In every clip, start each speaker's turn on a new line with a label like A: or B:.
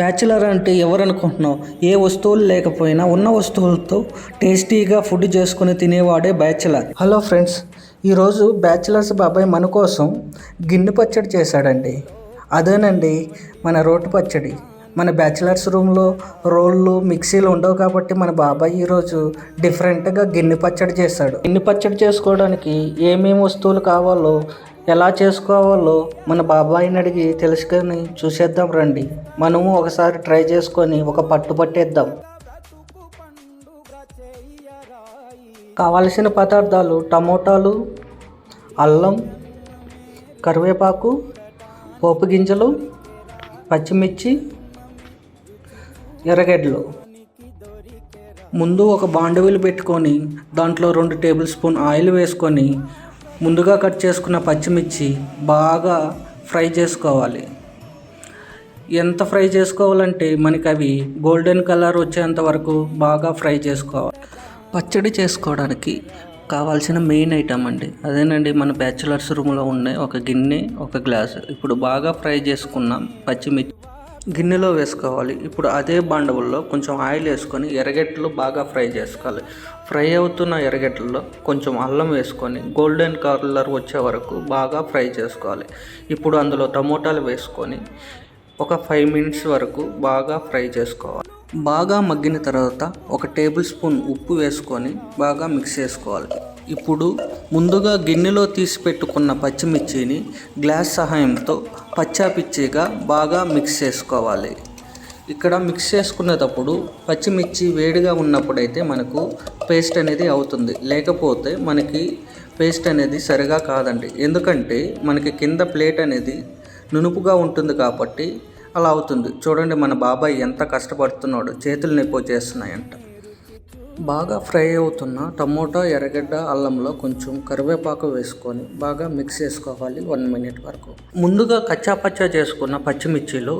A: Bachelor అంటే ఎవరు అనుకుంటున్నావు ఏ వస్తువులు లేకపోయినా ఉన్న వస్తువులతో టేస్టీగా ఫుడ్ చేసుకుని తినేవాడే బ్యాచిలర్. హలో ఫ్రెండ్స్ ఈరోజు బ్యాచిలర్స్ బాబాయ్ మన కోసం గిన్నె పచ్చడి చేశాడండి. అదేనండి మన రోటి పచ్చడి. మన బ్యాచిలర్స్ రూమ్లో రోళ్ళు మిక్సీలు ఉండవు కాబట్టి మన బాబాయ్ ఈరోజు డిఫరెంట్గా గిన్నె పచ్చడి చేశాడు. గిన్నె పచ్చడి చేసుకోవడానికి ఏమేమి వస్తువులు కావాలో ఎలా చేసుకోవాలో మన బాబాయిని అడిగి తెలుసుకొని చూసేద్దాం రండి. మనము ఒకసారి ట్రై చేసుకొని ఒక పట్టు పట్టేద్దాం. కావలసిన పదార్థాలు టమోటాలు అల్లం కరివేపాకు పోపు గింజలు పచ్చిమిర్చి ఎర్రగడ్డలు. ముందు ఒక బాండవిలు పెట్టుకొని దాంట్లో రెండు టేబుల్ స్పూన్ ఆయిల్ వేసుకొని ముందుగా కట్ చేసుకున్న పచ్చిమిర్చి బాగా ఫ్రై చేసుకోవాలి. ఎంత ఫ్రై చేసుకోవాలంటే మనకి అవి గోల్డెన్ కలర్ వచ్చేంత వరకు బాగా ఫ్రై చేసుకోవాలి. పచ్చడి చేసుకోవడానికి కావాల్సిన మెయిన్ ఐటమ్ అండి. అదేనండి మన బ్యాచులర్స్ రూమ్లో ఉండే ఒక గిన్నె ఒక గ్లాస్. ఇప్పుడు బాగా ఫ్రై చేసుకున్నాం పచ్చిమిర్చి గిన్నెలో వేసుకోవాలి. ఇప్పుడు అదే బాండవుల్లో కొంచెం ఆయిల్ వేసుకొని ఎర్రగడ్డలు బాగా ఫ్రై చేసుకోవాలి. ఫ్రై అవుతున్న ఎర్రగడ్డల్లో కొంచెం అల్లం వేసుకొని గోల్డెన్ కలర్ వచ్చే వరకు బాగా ఫ్రై చేసుకోవాలి. ఇప్పుడు అందులో టమోటాలు వేసుకొని ఒక ఫైవ్ మినిట్స్ వరకు బాగా ఫ్రై చేసుకోవాలి. బాగా మగ్గిన తర్వాత ఒక టేబుల్ స్పూన్ ఉప్పు వేసుకొని బాగా మిక్స్ చేసుకోవాలి. ఇప్పుడు ముందుగా గిన్నెలో తీసి పెట్టుకున్న పచ్చిమిర్చిని గ్లాస్ సహాయంతో పచ్చాపిచ్చిగా బాగా మిక్స్ చేసుకోవాలి. ఇక్కడ మిక్స్ చేసుకునేటప్పుడు పచ్చిమిర్చి వేడిగా ఉన్నప్పుడైతే మనకు పేస్ట్ అనేది అవుతుంది. లేకపోతే మనకి పేస్ట్ అనేది సరిగా కాదండి. ఎందుకంటే మనకి కింద ప్లేట్ అనేది నునుపుగా ఉంటుంది కాబట్టి అలా అవుతుంది. చూడండి మన బాబాయ్ ఎంత కష్టపడుతున్నాడు. చేతులు నొప్పి చేస్తున్నాయంట బాగా ఫ్రై అవుతున్న టమోటా ఎర్రగడ్డ అల్లంలో కొంచెం కరివేపాకు వేసుకొని బాగా మిక్స్ చేసుకోవాలి వన్ మినిట్ వరకు. ముందుగా కచ్చా పచ్చా చేసుకున్న పచ్చిమిర్చిలో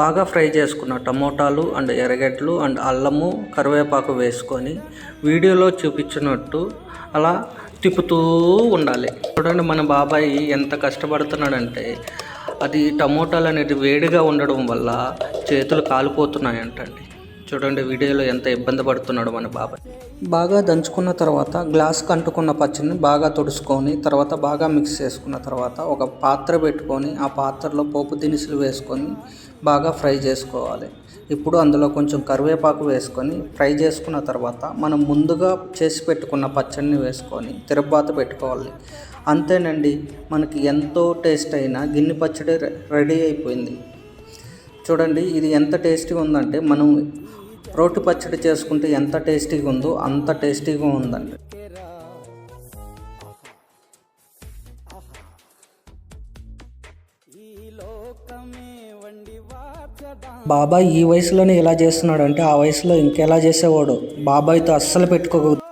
A: బాగా ఫ్రై చేసుకున్న టమోటాలు అండ్ ఎర్రగడ్డలు అండ్ అల్లము కరివేపాకు వేసుకొని వీడియోలో చూపించినట్టు అలా తిప్పుతూ ఉండాలి. చూడండి మన బాబాయ్ ఎంత కష్టపడుతున్నాడంటే అది టమోటాలు అనేది వేడిగా ఉండడం వల్ల చేతులు కాలిపోతున్నాయంటండి. చూడండి వీడియోలో ఎంత ఇబ్బంది పడుతున్నాడు మన బాబాయ్ బాగా దంచుకున్న తర్వాత గ్లాస్కి అంటుకున్న పచ్చడిని బాగా తుడుచుకొని తర్వాత బాగా మిక్స్ చేసుకున్న తర్వాత ఒక పాత్ర పెట్టుకొని ఆ పాత్రలో పోపు దినుసులు వేసుకొని బాగా ఫ్రై చేసుకోవాలి. ఇప్పుడు అందులో కొంచెం కరివేపాకు వేసుకొని ఫ్రై చేసుకున్న తర్వాత మనం ముందుగా చేసి పెట్టుకున్న పచ్చడిని వేసుకొని తిరబాత పెట్టుకోవాలి. అంతేనండి మనకి ఎంతో టేస్ట్ అయిన గిన్నె పచ్చడి రెడీ అయిపోయింది. చూడండి ఇది ఎంత టేస్టీగా ఉందంటే మనం రోటి పచ్చడి చేసుకుంటే ఎంత టేస్టీగా ఉందో అంత టేస్టీగా ఉందండి. బాబాయ్ ఈ వయసులోనే ఇలా చేస్తున్నాడు అంటే ఆ వయసులో ఇంకెలా చేసేవాడు? బాబాయ్తో అస్సలు పెట్టుకోకూడదు.